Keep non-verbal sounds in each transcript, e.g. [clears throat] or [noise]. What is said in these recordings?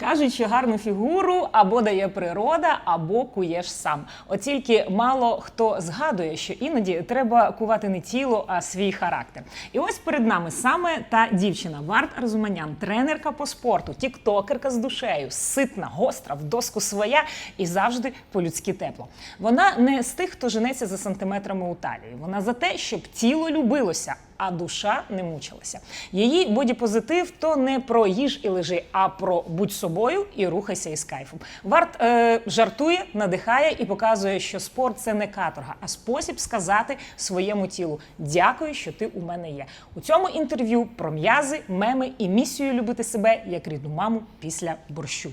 Кажуть, що гарну фігуру або дає природа, або куєш сам. От тільки мало хто згадує, що іноді треба кувати не тіло, а свій характер. І ось перед нами саме та дівчина Варт Арзуманян, тренерка по спорту, тіктокерка з душею, ситна, гостра, в доску своя і завжди по-людськи тепло. Вона не з тих, хто женеться за сантиметрами у талії. Вона за те, щоб тіло любилося. А душа не мучилася. Її бодіпозитив то не про їж і лежи, а про будь собою і рухайся із кайфом. Варт е, жартує, надихає і показує, що спорт це не каторга, а спосіб сказати своєму тілу дякую, що ти у мене є. У цьому інтерв'ю про м'язи, меми і місію любити себе як рідну маму після борщу.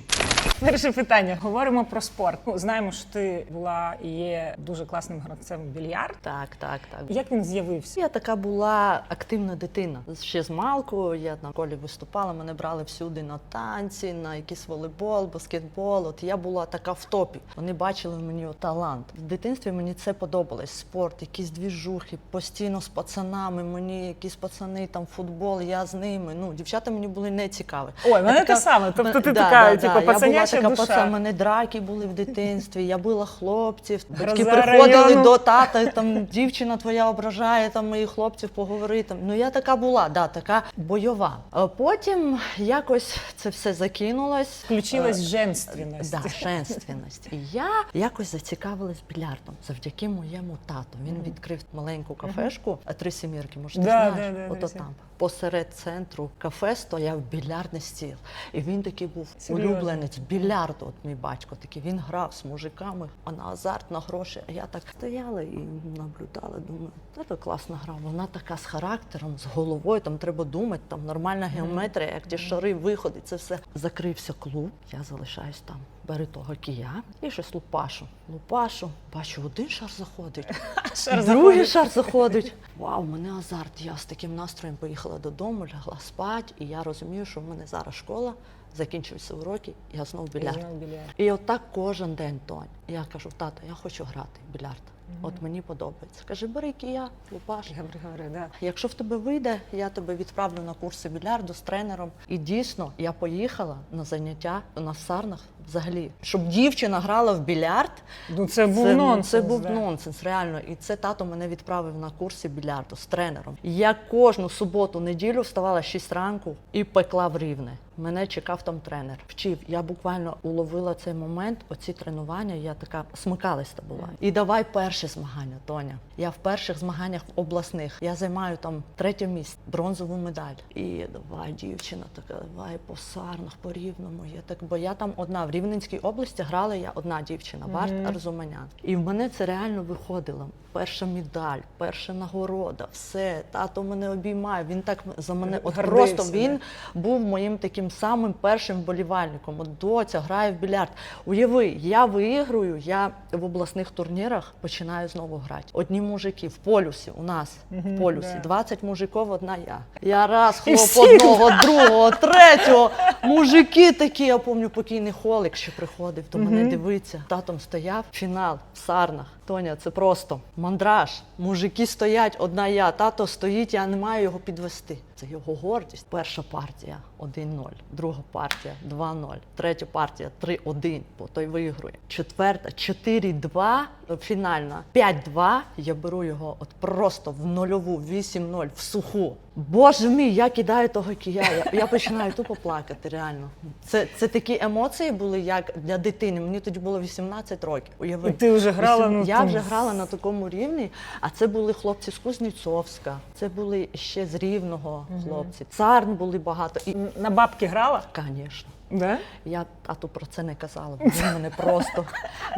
Перше питання: говоримо про спорт. Ну, знаємо, що ти була і є дуже класним гравцем в більярд. Так, так, так. Як він з'явився? Я така була активна дитина. Ще з малку я на школі виступала, мене брали всюди на танці, на якийсь волейбол, баскетбол. От я була така в топі. Вони бачили в мені талант. В дитинстві мені це подобалось. Спорт, якісь двіжухи, постійно з пацанами. Мені якісь пацани, там футбол, я з ними. Ну, дівчата мені були не цікаві. Ой, мене така- те саме. Тобто ти Да, така, да, типу, да. Я була така душа. пацан, мене драки були в дитинстві, я била хлопців. Батьки Гроза приходили району. до тата, там дівчина твоя ображає там моїх хлопців, поговори там. Ну я така була, да, така бойова. А потім якось це все закинулось. Включилась женственность. Да, женственність. І я якось зацікавилась більярдом завдяки моєму тату. Він відкрив маленьку кафешку, а три сімірки, може, ти Да, знаєш? да, да, Ото да, там. Посеред центру кафе стояв більярдний стіл. І він такий був Серйозно? улюбленець більярду. От мій батько такий. Він грав з мужиками, а на азарт, на гроші. А я так стояла і наблюдала. Думаю, це класна гра. Вона така з характером, з головою. Там треба думати, там нормальна геометрія, як ті шари, виходи, це все. Закрився клуб. Я залишаюсь там. Бери того кия і щось лупашу. Лупашу, бачу, один шар заходить. [laughs] Шар Другий заходить. шар заходить. Вау, мене азарт. Я з таким настроєм поїхала додому, лягла спати, і я розумію, що в мене зараз школа, закінчуються уроки, я знов білярд. Знов більярд. І отак кожен день, Тонь. Я кажу, тато, я хочу грати в білярд. От мені подобається. Каже, бери кія, лупаш. Говори, говори, да. Якщо в тебе вийде, я тебе відправлю на курси більярду з тренером. І дійсно, я поїхала на заняття на сарнах взагалі. Щоб дівчина грала в більярд, Ну це був це, нонсенс. Це був да. нонсенс, реально. І це тато мене відправив на курси більярду з тренером. Я кожну суботу, неділю вставала 6 ранку і пекла в рівне. Мене чекав там тренер. Вчив. Я буквально уловила цей момент, оці тренування. Я така смикалиста була. І давай перші змагання, Тоня. Я в перших змаганнях обласних. Я займаю там третє місце, бронзову медаль. І давай, дівчина, така, давай по сарнах, по рівному. Я так, бо я там одна в Рівненській області грала я одна дівчина, Варт Арзуманян. І в мене це реально виходило. Перша медаль, перша нагорода, все. Тато мене обіймає. Він так за мене от просто він був моїм таким самим першим вболівальником. От доця грає в більярд. Уяви, я виіграю, я в обласних турнірах починаю знову грати. Одні мужики в полюсі у нас в полюсі. да. 20 мужиків, одна я. Я раз хлоп одного, другого, [laughs] третього. Мужики такі, я пам'ятаю, покійний холик ще приходив до мене дивиться. Татом стояв, фінал в сарнах. Тоня, це просто мандраж. Мужики стоять, одна я. Тато стоїть, я не маю його підвести. Це його гордість. Перша партія 1-0, друга партія 2-0, третя партія 3-1, бо той виграє. Четверта 4-2, фінальна 5-2. Я беру його от просто в нульову, 8-0, в суху. Боже мій, я кидаю того кия. Я, я починаю тупо плакати, реально. Це, це такі емоції були, як для дитини. Мені тоді було 18 років. Уяви. Ти вже грала, ну, я вже грала на такому рівні, а це були хлопці з Кузнєцовська, це були ще з Рівного хлопці. Царн були багато. І, На бабки грала? звісно. Да? Я тату про це не казала, бо він мене просто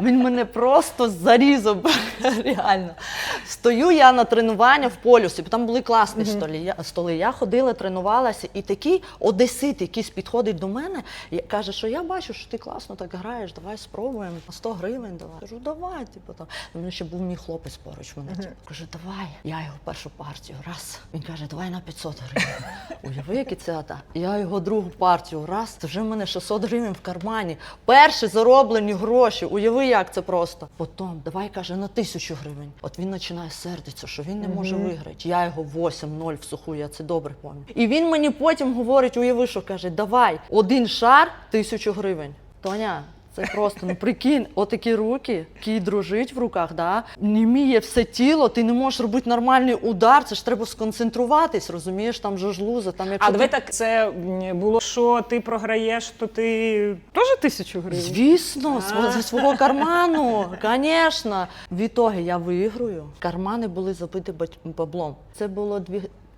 він мене просто зарізав. Реально. Стою я на тренування в полюсі, бо там були класні столи. Я, столи. Я ходила, тренувалася, і такий одесит, якийсь підходить до мене і каже, що я бачу, що ти класно так граєш, давай спробуємо. 100 гривень давай. Кажу, давай. Типу, там. У мене ще був мій хлопець поруч. Мене типу, каже, давай. Я його першу партію раз. Він каже, давай на 500 гривень. Уяви, які це ата. Я його другу партію раз. Це вже мене мене 600 гривень в кармані. Перші зароблені гроші. Уяви, як це просто. Потім, давай каже, на тисячу гривень. От він починає сердитися, що він не може виграти. Я його 8-0 в суху, я це добре пам'ятаю. І він мені потім говорить, уяви, що каже, давай один шар тисячу гривень. Тоня, це просто ну прикинь, отакі руки, які дрожить в руках, да? німіє все тіло, ти не можеш робити нормальний удар, це ж треба сконцентруватись, розумієш, там же ж луза, там якщо А ти... так, це було, що ти програєш, то ти теж тисячу гривень. Звісно, св- зі свого карману, звісно. Відтоді я виграю. Кармани були забиті бать- баблом. Це було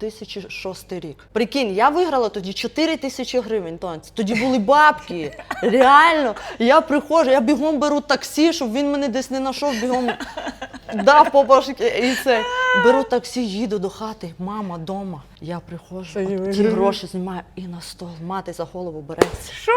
2006 рік. Прикинь, я виграла тоді 4 тисячі гривень. танці. Тоді були бабки. Реально. Я приходжу, я бігом беру таксі, щоб він мене десь не знайшов, бігом дав по башки. І це. Беру таксі, їду до хати. Мама вдома. Я приходжу, от ті гроші знімаю і на стол. Мати за голову береться. Що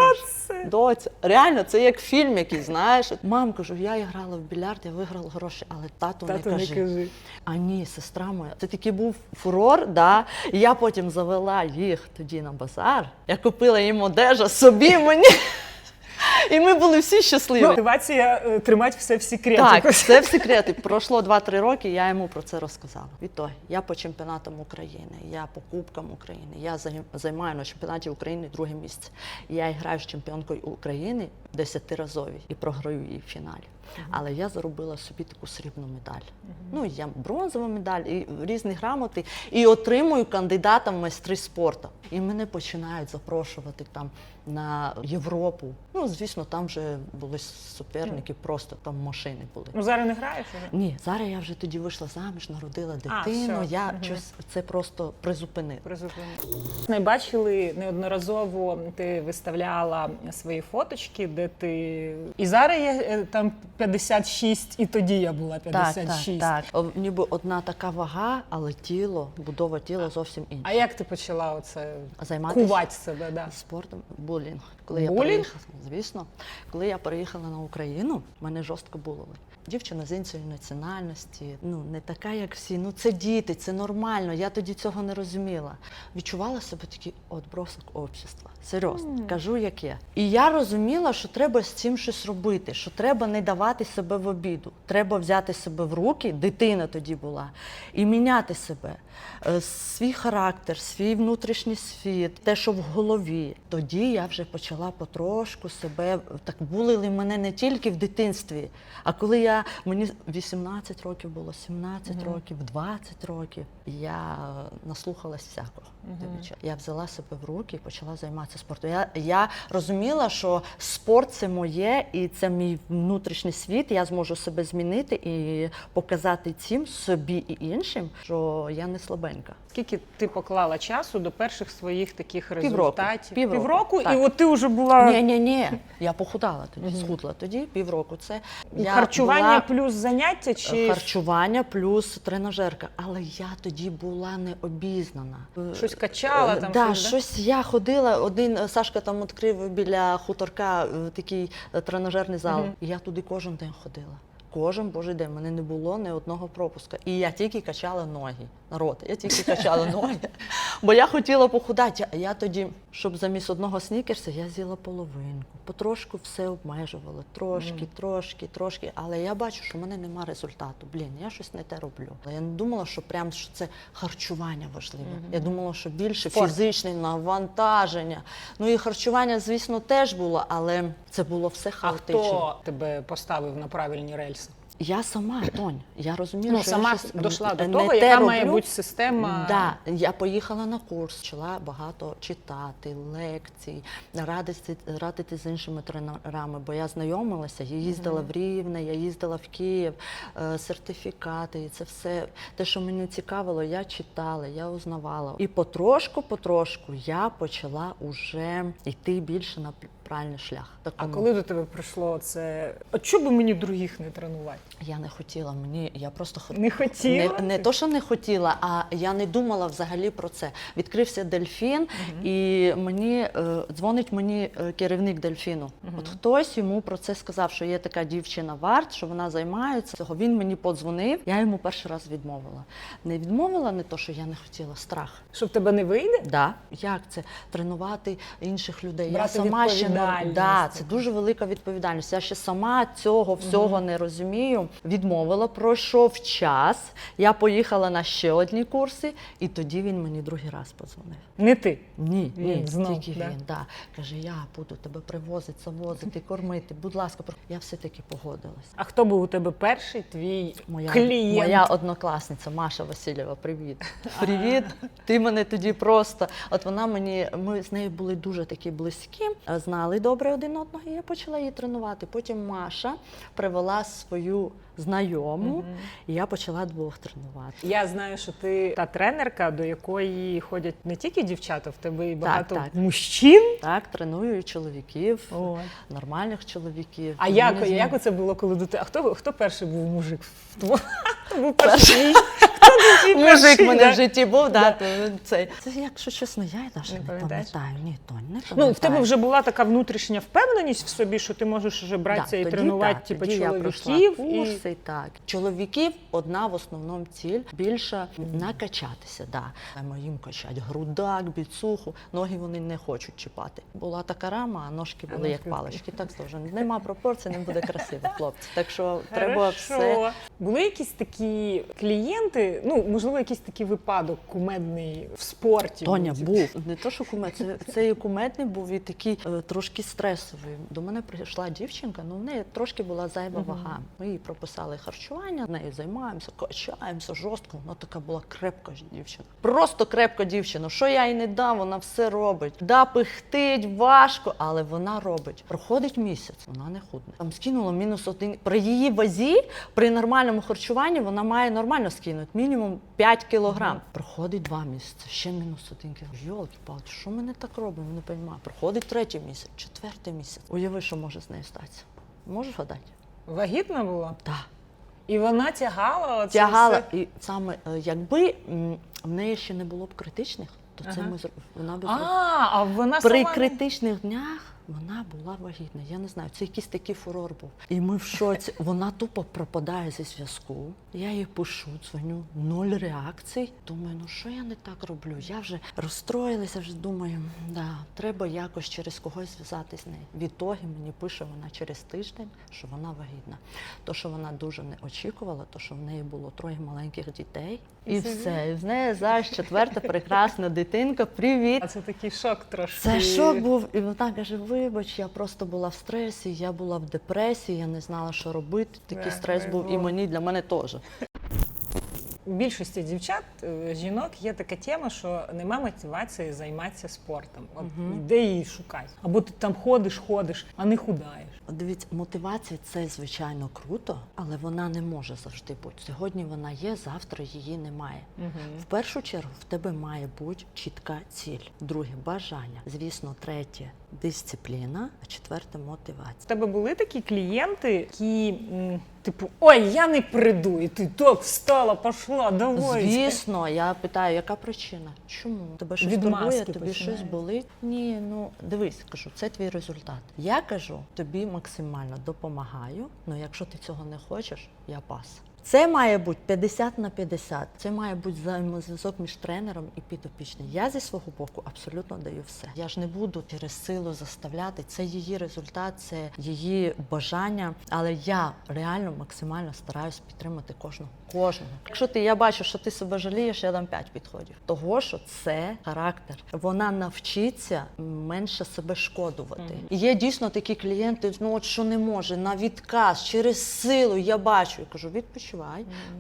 це? Доця, реально, це як фільм якийсь, знаєш. Мам, кажу, я грала в більярд, я виграла гроші, але тату, Тату не не кажи. кажи. А ні, сестра моя. Це такий був фурор, да. І я потім завела їх тоді на базар. Я купила їм одежу собі мені. І ми були всі щасливі. Мотивація е, тримати все в секреті. Так, [laughs] це в секреті. Пройшло 2-3 роки, я йому про це розказала. Відтоді я по чемпіонатам України, я по Кубкам України, я займ- займаю на чемпіонаті України друге місце. Я граю з чемпіонкою України десятиразові і програю її в фіналі. Але я заробила собі таку срібну медаль. Ну, я бронзову медаль, і різні грамоти, і отримую кандидата в майстри спорту. І мене починають запрошувати там на Європу. Ну, звісно, там вже були суперники, просто там машини були. Ну зараз не граєш? Ні, зараз я вже тоді вийшла заміж, народила дитину. все. я Мгм. щось це просто призупинила. Призупини. Ми бачили неодноразово, ти виставляла свої фоточки, де ти. І зараз я е, там 56, і тоді я була 56. Так, так, так. Ніби одна така вага, але тіло, будова тіла зовсім інша. А як ти почала оце Займатися кувати себе? Да? спортом булінг. Коли я Булінг? переїхала, звісно, коли я переїхала на Україну, мене жорстко булили. Дівчина з іншої національності, ну не така, як всі. Ну це діти, це нормально. Я тоді цього не розуміла. Відчувала себе такий отбросок общества. Серйозно, кажу, як є. І я розуміла, що треба з цим щось робити, що треба не давати себе в обіду. Треба взяти себе в руки, дитина тоді була, і міняти себе, Е, свій характер, свій внутрішній світ, те, що в голові. Тоді я вже почала потрошку себе так булили мене не тільки в дитинстві, а коли я мені 18 років було, 17 років, 20 років, я наслухалась всякого. чесно. Я взяла себе в руки і почала займатися спортом. Я, я розуміла, що спорт це моє і це мій внутрішній світ. Я зможу себе змінити і показати цим собі і іншим, що я не слабенька. Скільки ти поклала часу до перших своїх таких результатів? Півроку, Півроку? так. і от ти вже була Ні, ні, ні. Я похудала тоді, схудла тоді півроку. Це я харчування була... плюс заняття чи Харчування плюс тренажерка, але я тоді була не обізнана. щось качала Е, там? да, щось, да? щось я ходила. Один е, Сашка там відкрив біля хуторка е, такий е, тренажерний зал. І я туди кожен день ходила. Кожен божий день мене не було ні одного пропуска. І я тільки качала ноги. Народ, я тільки качала ноги. Бо я хотіла похудати. А я тоді, щоб замість одного снікерса, я з'їла половинку. Потрошку все обмежувала. Трошки, трошки, трошки. Але я бачу, що в мене немає результату. Блін, я щось не те роблю. Я не думала, що прям що це харчування важливе. Я думала, що більше фізичне навантаження. Ну і харчування, звісно, теж було, але це було все А хаотично. хто тебе поставив на правильні рельси? Я сама, [clears throat] Тонь, я розумію, Ну, що сама я щось дійшла до не того, те яка має бути система. Да, я поїхала на курс, почала багато читати, лекцій, радити, радити з іншими тренерами, бо я знайомилася, я їздила в Рівне, я їздила в Київ, е, сертифікати, і це все те, що мені цікавило, я читала, я узнавала. І потрошку, потрошку я почала уже йти більше на правильний шлях. А коли до тебе прийшло це? А чого би мені других не тренувати? Я не хотіла, мені я просто хот- Не хотіла? Не, не то, що не хотіла, а я не думала взагалі про це. Відкрився дельфін, і мені е, дзвонить мені е, керівник дельфіну. От хтось йому про це сказав, що є така дівчина варт, що вона займається цього. Він мені подзвонив. Я йому перший раз відмовила. Не відмовила не то, що я не хотіла, страх. Що в тебе не вийде? Да. Як це тренувати інших людей? Брати я сама ще не відповідальність. да, це дуже велика відповідальність. Я ще сама цього всього не розумію. Відмовила, пройшов час. Я поїхала на ще одні курси, і тоді він мені другий раз подзвонив. Не ти. Ні, Він ні, знов, тільки да? він. Да. Каже, я буду тебе привозити, завозити, [laughs] кормити. Будь ласка, я все-таки погодилась. А хто був у тебе перший твій Моя, клієнт? моя однокласниця Маша Васильєва, привіт. [laughs] Привіт. Ти мене тоді просто. От вона мені, ми з нею були дуже такі близькі, е, знали добре один одного, і я почала її тренувати. Потім Маша привела свою знайому, і я почала двох тренувати. Я знаю, що ти та тренерка, до якої ходять не тільки дівчата, в тебе і багато так. мужчин. Так, треную і чоловіків, От. нормальних чоловіків. А як, як оце було, коли до тебе? А хто, хто перший був мужик? [laughs] Хто був перший? Мужик в мене в житті був, да. то Це, це якщо чесно, я навіть Не пам'ятаєш? пам'ятаю. Ні, Тонь, не пам'ятаю. Ну, в тебе вже була така внутрішня впевненість в собі, що ти можеш вже братися і тоді тренувати так, типу, тоді я пройшла чоловіків. І... курси, так. Чоловіків одна в основному ціль більше накачатися. Да. Маємо їм качать грудак, біцуху, ноги вони не хочуть чіпати. Була така рама, а ножки були як палички. Так завжди нема пропорцій, не буде красиво, хлопці. Так що треба Хорошо. все. Були якісь такі клієнти, ну, можливо, якийсь такий випадок кумедний в спорті. Тоня був. був не то, що кумет, це, це і куметний був, і такий е, трошки стресовий. До мене прийшла дівчинка, ну в неї трошки була зайва вага. Ми їй прописали харчування, нею займаємося, качаємося жорстко. Вона така була крепка дівчина. Просто крепка дівчина. Що я їй не дам, вона все робить. Да, пихтить, важко, але вона робить. Проходить місяць, вона не худне. Там скинула мінус один. При її вазі, при нормальному харчуванні, вона має нормально скинути, мінімум 5 кілограм. Проходить два місяці, ще мінус один кілограм. Йолки-палки, що ми не так робимо? Не розумію. Проходить третій місяць, четвертий місяць. Уяви, що може з нею статися. Можеш гадати? Вагітна була? Так. І вона тягала оце Тягала, все? і саме е, якби в неї ще не було б критичних, то це Ага. ми вона б А, а вона При сама... критичних днях вона була вагітна. Я не знаю, це якийсь такий фурор був. І ми в шоці. [laughs] Вона тупо пропадає зі зв'язку. Я їй пишу, дзвоню, нуль реакцій. Думаю, ну що я не так роблю? Я вже розстроїлася, вже думаю, да, треба якось через когось зв'язатись з нею. Відтоді мені пише вона через тиждень, що вона вагітна. То, що вона дуже не очікувала, то що в неї було троє маленьких дітей, і це все. І з неї зараз четверта прекрасна дитинка. Привіт! А це такий шок трошки. Це шок був, і вона каже: вибач, я просто була в стресі, я була в депресії, я не знала, що робити. Такий Да, стрес був і мені для мене теж. У більшості дівчат, е, жінок є така тема, що нема мотивації займатися спортом. От де її шукати? Або ти там ходиш, ходиш, а не худаєш. От Дивіться, мотивація це звичайно круто, але вона не може завжди бути. Сьогодні вона є, завтра її немає. В першу чергу в тебе має бути чітка ціль. Друге бажання. Звісно, третє дисципліна, а четверте мотивація. В тебе були такі клієнти, які, м, типу, ой, я не приду, і ти так встала, пішла, давай. Звісно, я питаю, яка причина? Чому? Тебе щось Відмазки турбує, тобі починаються. щось болить? Ні, ну дивись, кажу, це твій результат. Я кажу, тобі максимально допомагаю, але якщо ти цього не хочеш, я пас. Це має бути 50 на 50. Це має бути взаємозв'язок між тренером і підопічним. Я зі свого боку абсолютно даю все. Я ж не буду через силу заставляти. Це її результат, це її бажання. Але я реально максимально стараюсь підтримати кожного. Кожного. Якщо ти я бачу, що ти себе жалієш, я дам 5 підходів. Того, що це характер. Вона навчиться менше себе шкодувати. І є дійсно такі клієнти, ну от що не може, на відказ, через силу. Я бачу. Я кажу, відпочивай.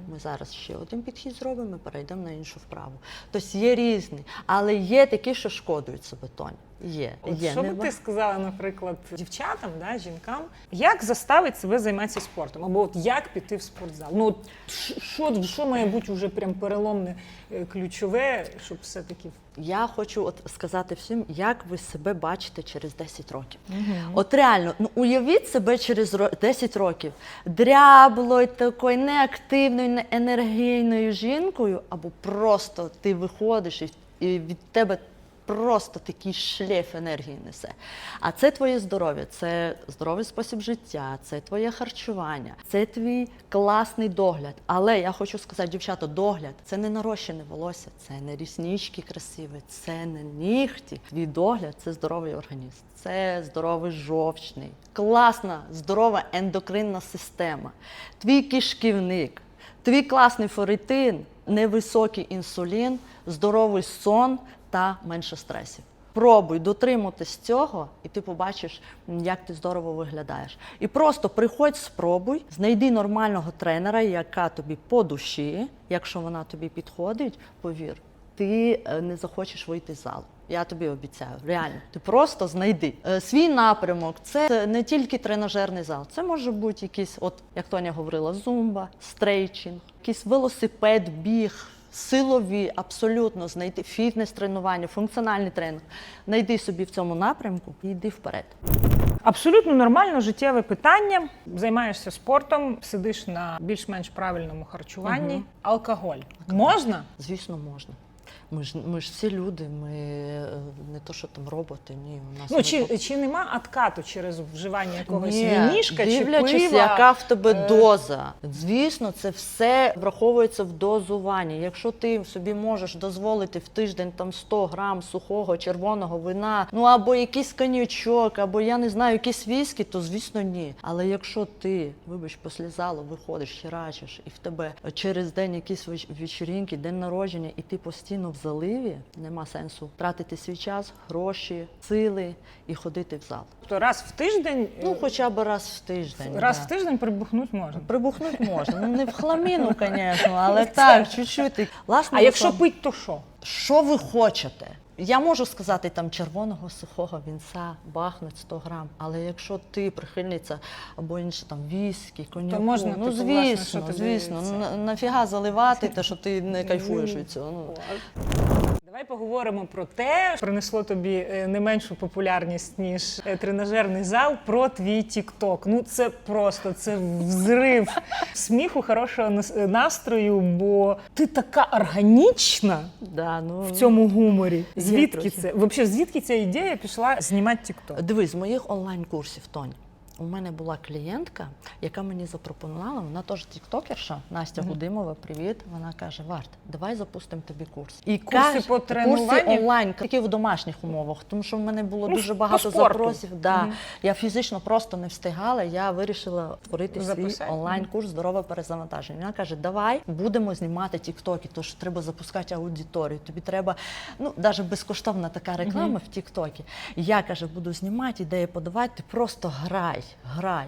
Ми зараз ще один підхід зробимо, перейдемо на іншу вправу. Тобто є різні, але є такі, що шкодують себе Тоня. Є. От є. що би ти сказала, наприклад, дівчатам, да, жінкам, як заставити себе займатися спортом? Або от як піти в спортзал? Ну от що, що має бути вже прям переломне е, ключове, щоб все-таки Я хочу от сказати всім, як ви себе бачите через 10 років. От реально, ну уявіть себе через 10 років дряблою, такою неактивною, неенергійною жінкою, або просто ти виходиш і від тебе просто такий шлейф енергії несе. А це твоє здоров'я, це здоровий спосіб життя, це твоє харчування, це твій класний догляд. Але я хочу сказати, дівчата, догляд це не нарощене волосся, це не ріснички красиві, це не нігті. Твій догляд це здоровий організм, це здоровий жовчний, класна, здорова ендокринна система, твій кишківник. Твій класний ферритин, невисокий інсулін, здоровий сон та менше стресів. Пробуй дотримуватись цього, і ти побачиш, як ти здорово виглядаєш. І просто приходь, спробуй, знайди нормального тренера, яка тобі по душі. Якщо вона тобі підходить, повір, ти е, не захочеш вийти з залу. Я тобі обіцяю, реально. Ти просто знайди Е, свій напрямок. Це не тільки тренажерний зал, це може бути якийсь, от як Тоня говорила, зумба, стрейчинг, якийсь велосипед, біг. Силові, абсолютно знайти фітнес-тренування, функціональний тренінг. Знайди собі в цьому напрямку і йди вперед. Абсолютно нормально життєве питання. Займаєшся спортом, сидиш на більш-менш правильному харчуванні. Алкоголь можна? Звісно, можна. Ми ж ми ж всі люди, ми е, не то, що там роботи, ні. У нас Ну чи, чи нема откату через вживання якогось Ні, вінішка чи пива? яка в тебе е, доза. Звісно, це все враховується в дозуванні. Якщо ти собі можеш дозволити в тиждень там 100 грам сухого червоного вина, ну або якийсь коньячок, або я не знаю, якісь віскі, то звісно ні. Але якщо ти, вибач, після залу виходиш, херачиш, і в тебе через день якісь веч- вечірінки, день народження, і ти постійно в заливі, нема сенсу тратити свій час, гроші, сили і ходити в зал. Тобто раз в тиждень, Ну, е, хоча б раз в тиждень. раз да. в тиждень прибухнути можна. Прибухнути можна. Ну, не в хламіну, [laughs] звісно, але так, чуть-чуть. Власне, А якщо пить, то що? що ви хочете? Я можу сказати там червоного сухого вінця, бахнуть 100 грам. Але якщо ти прихильниця або інше там віскі, коньяку, можна, ну типу, власне, звісно, що тобі звісно. це? На- нафіга заливати те, що ти не кайфуєш від цього. Ну. Давай поговоримо про те, що принесло тобі е, не меншу популярність ніж е, тренажерний зал. Про твій тікток. Ну це просто це взрив сміху, хорошого е, настрою, бо ти така органічна Да, ну, в цьому гуморі. Звідки це? Взагалі, звідки ця ідея пішла знімати тікток? Дивись, з моїх онлайн-курсів, Тонь. У мене була клієнтка, яка мені запропонувала, вона теж тіктокерша, Настя Гудимова, привіт. Вона каже: Варт, давай запустимо тобі курс. І Курси по тренуванню? Курси онлайн, тільки в домашніх умовах, тому що в мене було Ну, дуже багато запросів. Да. Я фізично просто не встигала. Я вирішила створити свій онлайн-курс здорове перезавантаження. Вона каже: давай будемо знімати тіктоки, тож треба запускати аудиторію. Тобі треба, ну навіть безкоштовна така реклама в Тіктокі. Я каже, буду знімати, ідеї подавати. Ти просто грай, грай.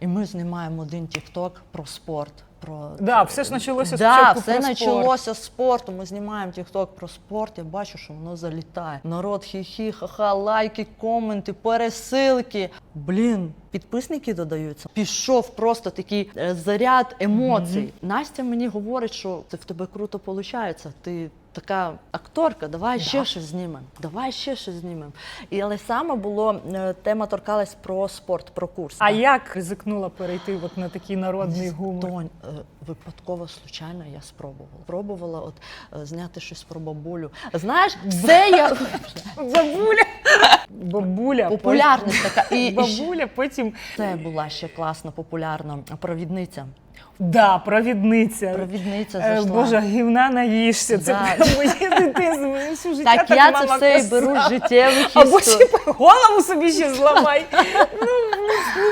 І ми знімаємо один тікток про спорт. Про Да, все ж почалося да, спочатку все про почалося з спорту. Ми знімаємо тікток про спорт. Я бачу, що воно залітає. Народ хі-хі, ха-ха, лайки, коменти, пересилки. Блін, підписники додаються. Пішов просто такий е, заряд емоцій. Настя мені говорить, що це в тебе круто виходить. Ти така акторка, давай ще щось знімемо. Давай ще щось знімемо. І але саме було е, тема торкалась про спорт, про курс. А як ризикнула перейти от на такий народний гумор? Тонь, е, випадково, случайно я спробувала. Пробувала от е, зняти щось про бабулю. Знаєш, все я [laughs] Бабуля! Бабуля. популярність така. І Бабуля, потім це була ще класна, популярна провідниця. Да, провідниця. Провідниця Е, зайшла. Боже, гівна наїшся. Це Да. моє дитинство. Моє всю життя так, так я мама це все і беру з життєвих Або історій. ще голову собі ще зламай. Ну, [laughs]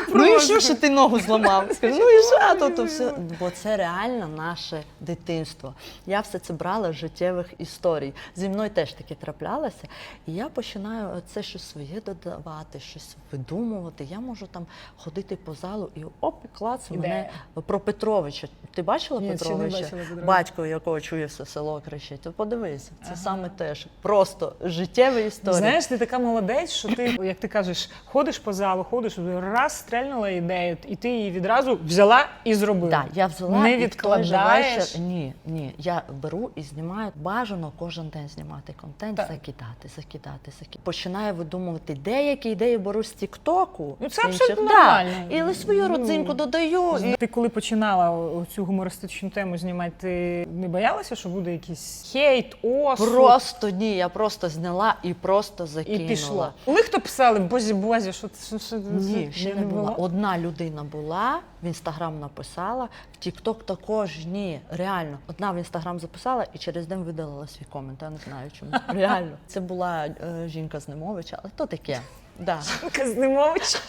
ну, і що, що ти ногу зламав? Скажи, ну і що, то, то все. Бо це реально наше дитинство. Я все це брала з життєвих історій. Зі мною теж таке траплялося. І я починаю це щось своє додавати, щось видумувати. Я можу там ходити по залу і оп, клац, мене про Петровича. Ти бачила Ні, ще не Петровича? бачила Петровича. Батько, якого чує все село кричить. То подивися, це саме теж. Просто життєві історії. Знаєш, ти така молодець, що ти, як ти кажеш, ходиш по залу, ходиш раз, стрельнула ідея, і ти її відразу взяла і зробила. Так, я взяла не і відкладаєш. вечір- Ні, ні. Я беру і знімаю. Бажано кожен день знімати контент, Так. закидати, закидати, закидати. Починаю видумувати деякі ідеї беру з Тіктоку. Ну, це абсолютно Да. І свою Ну, родзинку додаю. І... Ти коли починала цю гумористичну тему знімати, ти не боялася, що буде якийсь хейт, осуд? Просто ні, я просто зняла і просто І закинула. пішло. Коли хто писали, бозі бозі, що це Ні, це ще не була. Одна людина була, в інстаграм написала, в Тікток також ні. Реально, одна в інстаграм записала і через день видалила свій комент. Я не знаю чому. [laughs] Реально, це була е, жінка з Немовича, але то таке. [laughs] Да. Казнимович.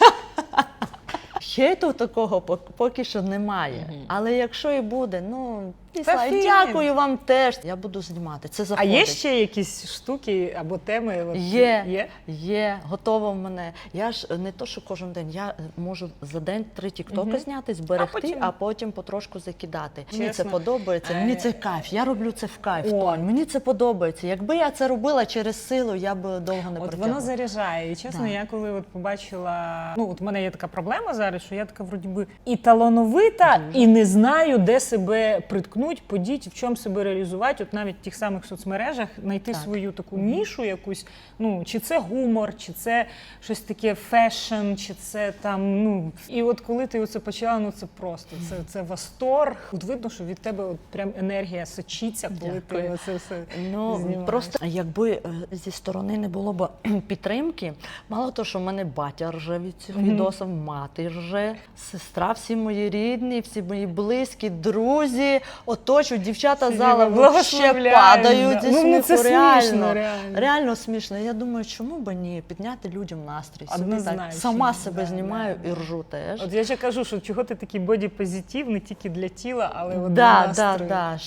Хейту [laughs] такого поки що немає. Але якщо і буде, ну фігня. дякую вам теж. Я буду знімати. Це А є ще якісь штуки або теми? от, Є, є? є, готово в мене. Я ж не то, що кожен день, я можу за день три тіктоки Мгм. зняти, зберегти, А потім- а потім потрошку закидати. Мені це Чесно. подобається, мені Е. це кайф. Я роблю це в кайф. О. Тонь. Мені це подобається. Якби я це робила через силу, я б довго не От протягнула. воно заряджає. І чесно, Да. я коли от побачила, ну от у мене є така проблема зараз, що я така вроді би і талановита, і не знаю, де себе приткнуть, подіть, в чому себе реалізувати. От навіть в тих самих соцмережах знайти Так. свою таку нішу, якусь. Ну чи це гумор, чи це щось таке фешн, чи це там. Ну і от коли ти оце почала, ну це просто це, це восторг. От видно, що від тебе от прям енергія сочиться, коли ти Дякую. оце все Ну знімаєш. просто якби е, зі сторони не було б підтримки, мало того, що в мене батя рже від цих відосів, мати рже, сестра, всі мої рідні, всі мої близькі, друзі, оточують, дівчата зала ще вообще падають зі Ну, ну, сміху. це смішно, реально, реально. реально смішно. Я думаю, чому б ні підняти людям настрій. Собі так. Сама себе да, знімаю да, і ржу теж. От я ще кажу, що чого ти такий боді-позитив, не тільки для тіла, але от Да, для да, да.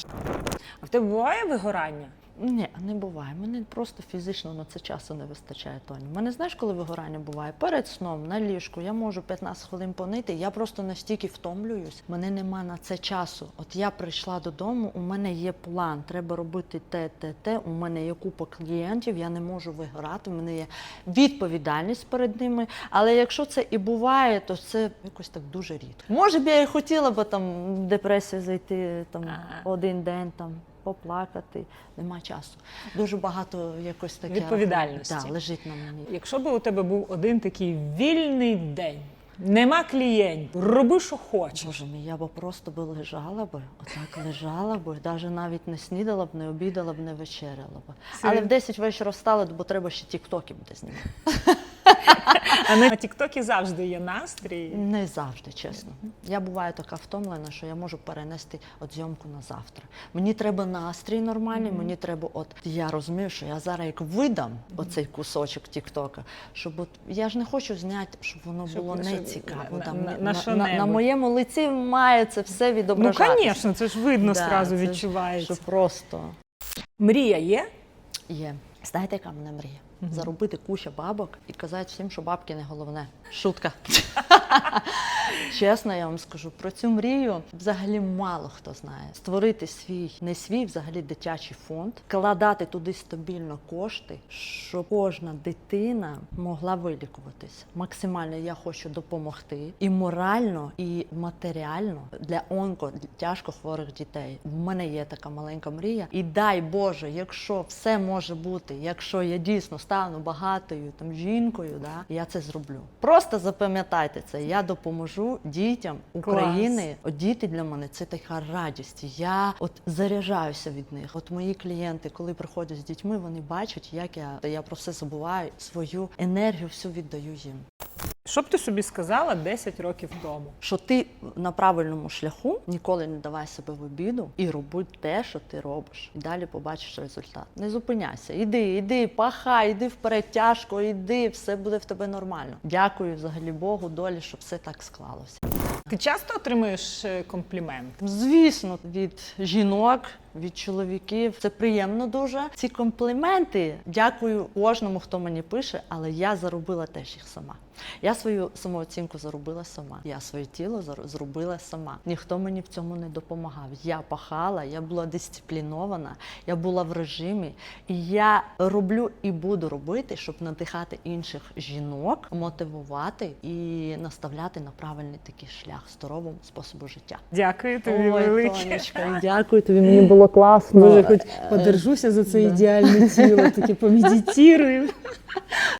А в тебе буває вигорання? Ні, не буває. Мене просто фізично на це часу не вистачає, Тоні. Мене знаєш, коли вигорання буває? Перед сном на ліжку я можу 15 хвилин понити. Я просто настільки втомлююсь. Мене нема на це часу. От я прийшла додому, у мене є план. Треба робити те, те, те. У мене є купа клієнтів, я не можу вигорати. У мене є відповідальність перед ними. Але якщо це і буває, то це якось так дуже рідко. Може б я і хотіла би там в депресію зайти там один день там. Поплакати, нема часу. Дуже багато якось таке Відповідальності. Да, лежить на мені. Якщо б у тебе був один такий вільний день, нема клієнтів, роби, що хочеш. Боже мій, я б просто би лежала би, отак лежала би, навіть навіть не снідала б, не обідала б, не вечеряла б. Але в 10 вечора встала, бо треба ще тіктоки буде знімати. [laughs] А на Тіктокі завжди є настрій. Не завжди, чесно. Я буваю така втомлена, що я можу перенести от зйомку на завтра. Мені треба настрій нормальний, мені треба, от я розумію, що я зараз як видам оцей кусочок Тіктока, щоб от я ж не хочу зняти, щоб воно Щоб- було щоб не цікаво. на- там, на- на, на на, що-небудь. на моєму лиці має це все Ну, відображатися. звісно, це ж видно, Да, зразу це ж- відчувається. Що просто Мрія є? є. Знаєте, яка в мене мрія? Заробити куча бабок і казати всім, що бабки не головне. Шутка. [laughs] [laughs] Чесно, я вам скажу, про цю мрію взагалі мало хто знає. Створити свій, не свій, взагалі дитячий фонд, вкладати туди стабільно кошти, щоб кожна дитина могла вилікуватись. Максимально я хочу допомогти і морально, і матеріально для онко тяжко хворих дітей. В мене є така маленька мрія. І дай Боже, якщо все може бути, якщо я дійсно стану багатою там жінкою, да, я це зроблю. Просто запам'ятайте це. Я допоможу дітям України. От діти для мене це така радість. Я от заряджаюся від них. От мої клієнти, коли приходять з дітьми, вони бачать, як я, я про все забуваю, свою енергію всю віддаю їм. Що б ти собі сказала 10 років тому? Що ти на правильному шляху, ніколи не давай себе в обіду і роби те, що ти робиш. І далі побачиш результат. Не зупиняйся. Іди, іди, пахай, іди вперед, тяжко, іди, все буде в тебе нормально. Дякую взагалі Богу, долі, щоб все так склалося. Ти часто отримуєш е, комплімент? Звісно, від жінок від чоловіків. Це приємно дуже. Ці компліменти. Дякую кожному, хто мені пише, але я заробила теж їх сама. Я свою самооцінку заробила сама. Я своє тіло зробила сама. Ніхто мені в цьому не допомагав. Я пахала, я була дисциплінована, я була в режимі. І я роблю і буду робити, щоб надихати інших жінок, мотивувати і наставляти на правильний такий шлях здоровому способу життя. Дякую тобі Ой, велике. Тонечка, [laughs] дякую тобі. Мені було класно. Боже, хоч подержуся за це ідеальне тіло, таке [laughs] помедитирую.